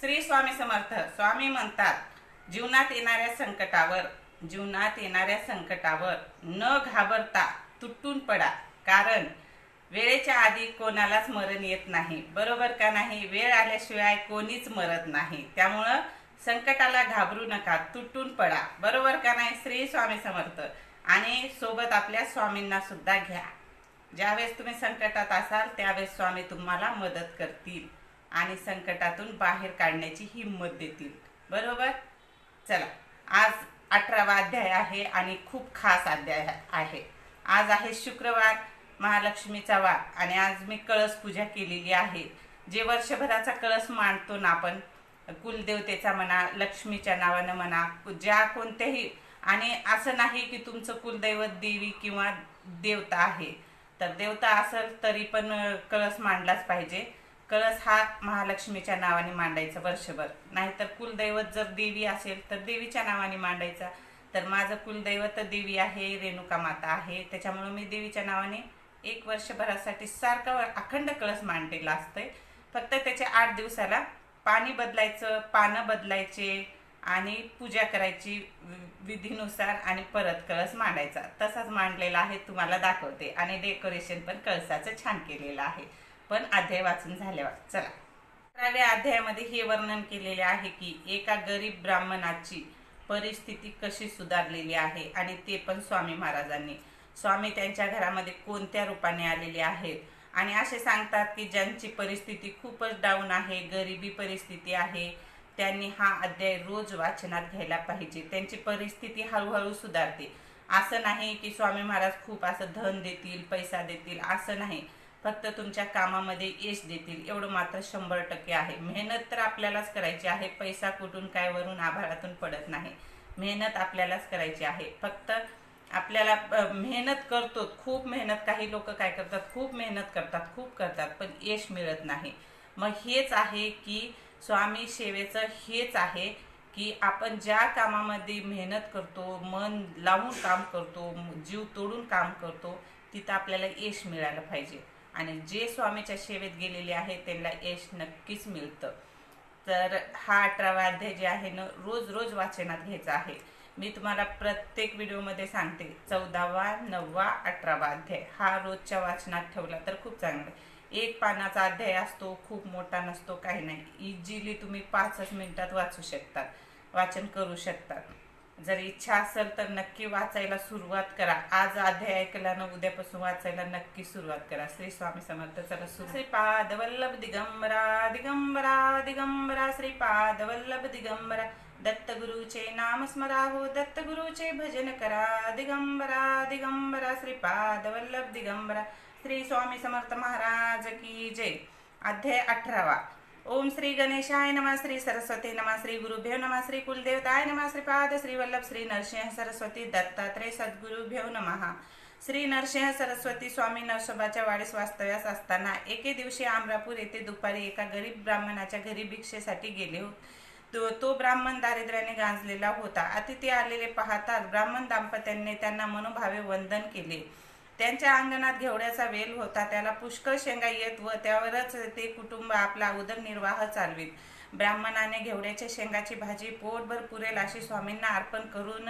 श्री स्वामी समर्थ. स्वामी म्हणतात जीवनात येणाऱ्या संकटावर जीवनात येणाऱ्या संकटावर न घाबरता तुटून पडा. कारण वेळेच्या आधी कोणालाच मरण येत नाही. बरोबर का नाही? वेळ आल्याशिवाय कोणीच मरत नाही. त्यामुळं संकटाला घाबरू नका तुटून पडा. बरोबर का नाही? श्री स्वामी समर्थ. आणि सोबत आपल्या स्वामींना सुद्धा घ्या. ज्यावेळेस तुम्ही संकटात असाल त्यावेळेस स्वामी तुम्हाला मदत करतील. आणि संकटातून बाहेर काढण्याची हिंमत देतील. बरोबर? चला आज अठरावा अध्याय आहे आणि खूप खास अध्याय आहे. आज आहे शुक्रवार महालक्ष्मीचा वार आणि आज मी कळस पूजा केलेली आहे. जे वर्षभराचा कळस मांडतो ना आपण कुलदेवतेचा म्हणा लक्ष्मीच्या नावानं म्हणा ज्या कोणत्याही आणि असं नाही की तुमचं कुलदैवत देवी किंवा देवता आहे. तर देवता असेल तरी पण कळस मांडलाच पाहिजे. कळस हा महालक्ष्मीच्या नावाने मांडायचा वर्षभर. नाहीतर कुलदैवत जर देवी असेल तर देवीच्या नावाने मांडायचा. तर माझं कुलदैवत देवी आहे रेणुका माता आहे. त्याच्यामुळे मी देवीच्या नावाने एक वर्षभरासाठी सारखं अखंड कळस मांडलेला असतंय. फक्त त्याच्या आठ दिवसाला पाणी बदलायचं पानं बदलायचे आणि पूजा करायची विधीनुसार आणि परत कळस मांडायचा. तसाच मांडलेला आहे तुम्हाला दाखवते. आणि डेकोरेशन पण कळसाचं छान केलेलं आहे. पण अध्याय वाचून झाल्यावर. चला. अकराव्या अध्यायामध्ये हे वर्णन केलेले आहे की एका गरीब ब्राह्मणाची परिस्थिती कशी सुधारलेली आहे आणि ते पण स्वामी महाराजांनी. स्वामी त्यांच्या घरामध्ये कोणत्या रूपाने आलेले आहेत? आणि असे सांगतात की ज्यांची परिस्थिती खूपच डाऊन आहे गरिबी परिस्थिती आहे त्यांनी हा अध्याय रोज वाचनात घ्यायला पाहिजे. त्यांची परिस्थिती हळूहळू सुधारते. असं नाही की स्वामी महाराज खूप असं धन देतील पैसा देतील असं नाही. फक्त तुमच्या कामामध्ये यश देतील. एवढं मात्र शंभर टक्के आहे. मेहनत तर आपल्यालाच करायची आहे. पैसा कुठून काय वरून आभाळातून पडत नाही. मेहनत आपल्यालाच करायची आहे. फक्त आपल्याला मेहनत करतो खूप मेहनत काही लोक काय करतात? खूप मेहनत करतात. खूप करतात. पण यश मिळत नाही. मग हेच आहे की स्वामी सेवेचं हेच आहे की आपण ज्या कामामध्ये मेहनत करतो मन लावून काम करतो जीव तोडून काम करतो तिथं आपल्याला यश मिळायला पाहिजे. आणि जे स्वामीच्या सेवेत गेलेले आहे त्यांना यश नक्कीच मिळतं. तर हा अठरावा अध्याय जे आहे ना रोज रोज वाचनात घ्यायचा आहे. मी तुम्हाला प्रत्येक व्हिडिओमध्ये सांगते चौदावा नववा अठरावा अध्याय. हा रोजच्या वाचनात ठेवला तर खूप चांगला. एक पानाचा अध्याय असतो खूप मोठा नसतो काही नाही. इझिली तुम्ही पाचच मिनिटात वाचू शकतात वाचन करू शकतात. जर इच्छा असेल तर नक्की वाचायला सुरुवात करा. आज अध्याय ऐकल्यानं उद्यापासून वाचायला नक्की सुरुवात करा. श्री स्वामी समर्थ चला श्रीपाद वल्लभ दिगंबरा दिगंबरा दिगंबरा श्रीपाद वल्लभ दिगंबरा. दत्तगुरुचे नाम स्मराहो दत्तगुरुचे भजन करा. दिगंबरा दिगंबरा श्रीपाद वल्लभ दिगंबरा. श्री स्वामी समर्थ महाराज की जय. अध्याय अठरावा. ओम श्री गणेशाय नमः श्री सरस्वती नमः श्री गुरुभ्यो नमः श्री कुलदेवताय नमः श्रीपाद श्री वल्लभ श्री नरसिंह सरस्वती दत्तात्रय सद्गुरुभ्यो नमः. श्री नरसिंह सरस्वती स्वामी नरसोबाच्या वाडीस वास्तव्यास असताना एके दिवशी आमरापूर येथे दुपारी एका गरीब ब्राह्मणाच्या घरी भिक्षेसाठी गेले तो तो ब्राह्मण दारिद्र्याने गांजलेला होता. अतिथी आलेले पाहताच ब्राह्मण दाम्पत्याने त्यांना मनोभावे वंदन केले. त्यांच्या अंगणात घेवड्याचा वेल होता. त्याला पुष्कळ शेंगा येत व त्यावरच ते कुटुंब आपला उदरनिर्वाह चालवीत. ब्राह्मणाने घेवड्याच्या शेंगाची भाजी पोटभर पुरेल अशी स्वामींना अर्पण करून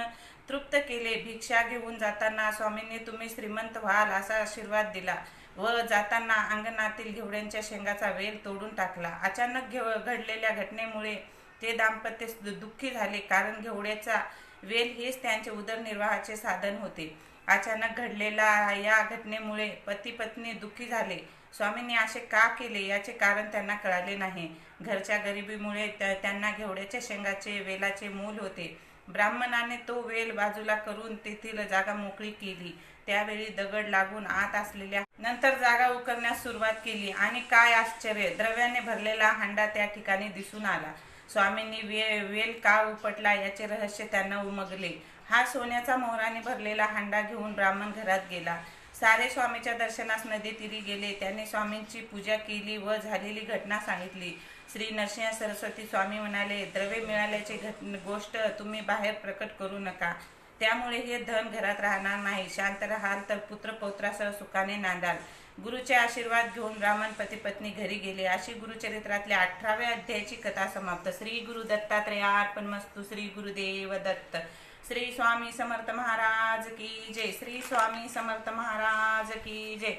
तृप्त केले. भिक्षा घेऊन जाताना स्वामींनी तुम्ही श्रीमंत व्हाल असा आशीर्वाद दिला व जाताना अंगणातील घेवड्यांच्या शेंगाचा वेल तोडून टाकला. अचानक घेव घडलेल्या घटनेमुळे ते दाम्पत्य दुःखी झाले कारण घेवड्याचा वेल हेच त्यांचे उदरनिर्वाहाचे साधन होते. अचानक घडलेला या घटनेमुळे पती पत्नी दुःखी झाले. स्वामींनी असे का केले याचे कारण त्यांना कळाले नाही. घरच्या गरिबीमुळे त्यांना घेवड्याच्या शेंगाचे वेलाचे मूल होते. ब्राह्मणाने तो वेल बाजूला करून तेथील जागा मोकळी केली. त्यावेळी दगड लागून आत असलेल्या नंतर जागा उकरण्यास सुरुवात केली आणि काय आश्चर्य द्रव्याने भरलेला हांडा त्या ठिकाणी दिसून आला. स्वामींनी वे वेल का उपटला याचे रहस्य त्यांना उमगले. हा सोन्याचा मोहराने भरलेला हांडा घेऊन ब्राह्मण घरात गेला. सारे स्वामीच्या दर्शनास नदी तिरी गेले. त्यांनी स्वामींची पूजा केली व झालेली घटना सांगितली. श्री नरसिंह सरस्वती स्वामी म्हणाले द्रव्य मिळाल्याची घट गोष्ट तुम्ही बाहेर प्रकट करू नका. त्यामुळे हे धन घरात राहणार नाही. शांत राहाल तर पुत्र पौत्रासह सुखाने नांदाल. गुरुचे आशीर्वाद घेऊन ब्राह्मण पती पत्नी घरी गेले. अशी गुरुचरित्रातल्या अठराव्या अध्यायाची कथा समाप्त. श्री गुरु दत्तात्रयार्पण मस्तू श्री गुरुदेव दत्त श्री स्वामी समर्थ महाराज की जय. श्री स्वामी समर्थ महाराज की जय.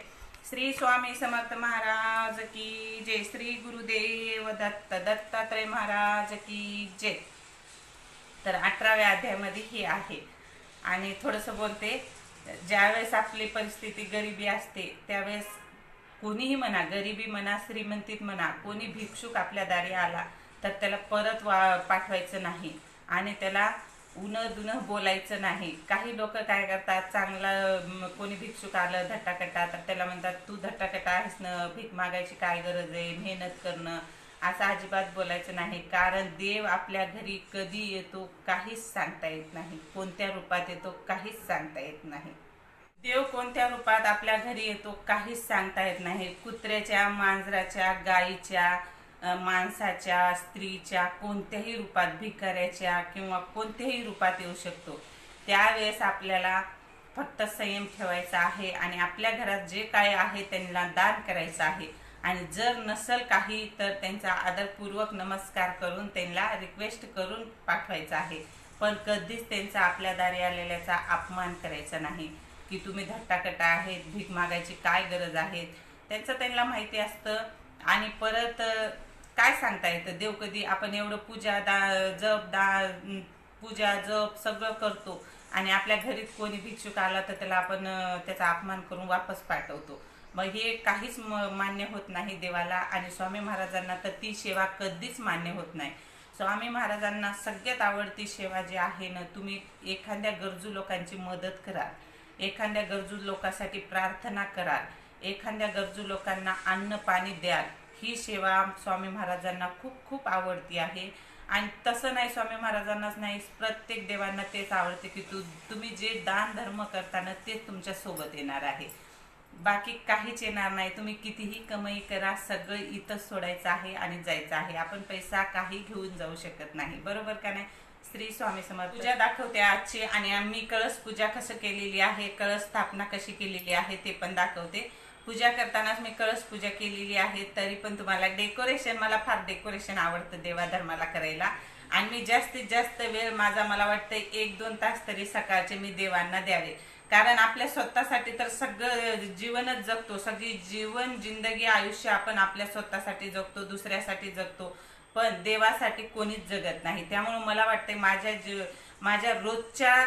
श्री स्वामी समर्थ महाराज की जय. श्री गुरुदेव दत्त दत्तात्रय महाराज की जय. तर अठराव्या अध्यायामध्ये हे आहे. आणि थोडंसं बोलते ज्यावेळेस आपली परिस्थिती गरिबी असते त्यावेळेस कोणीही म्हणा गरिबी म्हणा श्रीमंतीत म्हणा कोणी भिक्षुक आपल्या दारी आला तर त्याला परत वा पाठवायचं नाही. आणि त्याला उनं दुनं बोलायचं नाही. काही लोक काय करतात चांगलं कोणी भिक्षुक आलं धट्टाकट्टा तर त्याला म्हणतात तू धट्टाकट्टा आहेस ना भीक मागायची काय गरज आहे? मेहनत करणं. असं अजिबात बोलायचं नाही. कारण देव आपल्या घरी कधी येतो काहीच सांगता येत नाही. कोणत्या रूपात येतो काहीच सांगता येत नाही. देव कोणत्या रूपात आपल्या घरी येतो काहीच सांगता येत नाही. कुत्र्याच्या मांजराच्या गायीच्या माणसाच्या स्त्रीच्या कोणत्याही रूपात भिकाऱ्याच्या किंवा कोणत्याही रूपात येऊ शकतो. त्यावेळेस आपल्याला फक्त संयम ठेवायचा आहे आणि आपल्या घरात जे काय आहे त्यांना दान करायचं आहे. आणि जर नसल काही तर त्यांचा आदरपूर्वक नमस्कार करून त्यांना रिक्वेस्ट करून पाठवायचं आहे. पण कधीच त्यांचा आपल्या दारी आलेल्याचा अपमान करायचा नाही. की तुम्ही धट्टाकटा आहेत भीक मागायची काय गरज आहे? त्यांचं त्यांना माहिती असतं. आणि परत काय सांगता येतं? देव कधी आपण एवढं पूजा दा जप दा पूजा जप सगळं करतो आणि आपल्या घरीत कोणी भिक्षुक आला तर त्याला आपण त्याचा अपमान करून वापस पाठवतो. मग हे काहीच म- मान्य होत नाही देवाला आणि स्वामी महाराजांना तर ती सेवा कधीच मान्य होत नाही. स्वामी महाराजांना सगळ्यात आवडती सेवा जी आहे ना तुम्ही एखाद्या गरजू लोकांची मदत कराल. एखाद्या गरजू लोकांसाठी प्रार्थना कराल. एखाद्या गरजू लोकांना अन्न पाणी द्याल. ही सेवा स्वामी महाराजांना खूप खूप आवडती आहे. आणि तसं नाही स्वामी महाराजांनाच नाही प्रत्येक देवांना तेच आवडते की तू तुम्ही जे दान धर्म करताना तेच तुमच्यासोबत येणार आहे. बाकी काहीच येणार नाही. तुम्ही कितीही कमाई करा सगळं इथं सोडायचं आहे आणि जायचं आहे. आपण पैसा काही घेऊन जाऊ शकत नाही. बरोबर का नाही? श्री स्वामी समर्थ. पूजा दाखवते आजची आणि आम्ही कळस पूजा कसं केलेली आहे कळस स्थापना कशी केलेली आहे ते पण दाखवते. पूजा करतानाच मी कळस पूजा केलेली आहे तरी पण तुम्हाला डेकोरेशन मला फार डेकोरेशन आवडतं देवाधर्माला करायला. आणि मी जास्तीत जास्त वेळ माझा मला वाटतं एक दोन तास तरी सकाळचे मी देवांना द्यावे. कारण आपल्या स्वतःसाठी तर सगळं जीवनच जगतो. सगळी जीवन जिंदगी आयुष्य आपण आपल्या स्वतःसाठी जगतो दुसऱ्यासाठी जगतो. पण देवासाठी कोणीच जगत नाही. त्यामुळे मला वाटते माझ्या जीव माझ्या रोजच्या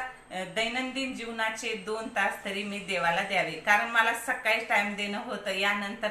दैनंदिन जीवनाचे दोन तास तरी मी देवाला द्यावे. कारण मला सकाळी टाइम देणं होतं यानंतर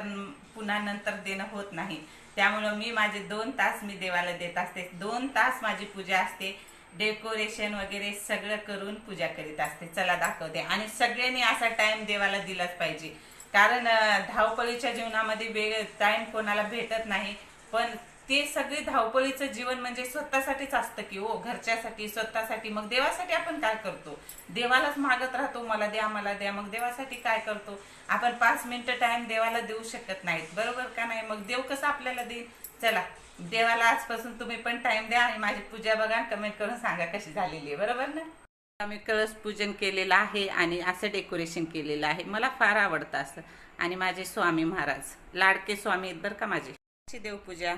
पुन्हा नंतर देणं होत नाही. त्यामुळं मी माझे दोन तास मी देवाला देत असते. दोन तास माझी पूजा असते. डेकोरेशन वगैरे सगळं करून पूजा करीत असते. चला दाखवते. आणि सगळ्यांनी असा टाइम देवाला दिलाच पाहिजे. कारण धावपळीच्या जीवनामध्ये वेळ टाइम कोणाला भेटत नाही. पण ते सगळे धावपळीचं जीवन म्हणजे स्वतःसाठीच असतं की हो घरच्यासाठी स्वतःसाठी. मग देवासाठी आपण काय करतो? देवालाच मागत राहतो मला द्या मला द्या. मग देवासाठी काय करतो? आपण पाच मिनिटं टाइम देवाला देऊ शकत नाहीत. बरोबर का नाही? मग देव कसं आपल्याला देईल? चला देवाला आजपासून तुम्ही पण टाइम द्या आणि माझी पूजा बघा कमेंट करून सांगा कशी झालेली आहे. बरोबर ना? आम्ही कळस पूजन केलेलं आहे आणि असं डेकोरेशन केलेलं आहे. मला फार आवडतं असं. आणि माझे स्वामी महाराज लाडके स्वामी आहेत बरं का माझे. देवपूजा.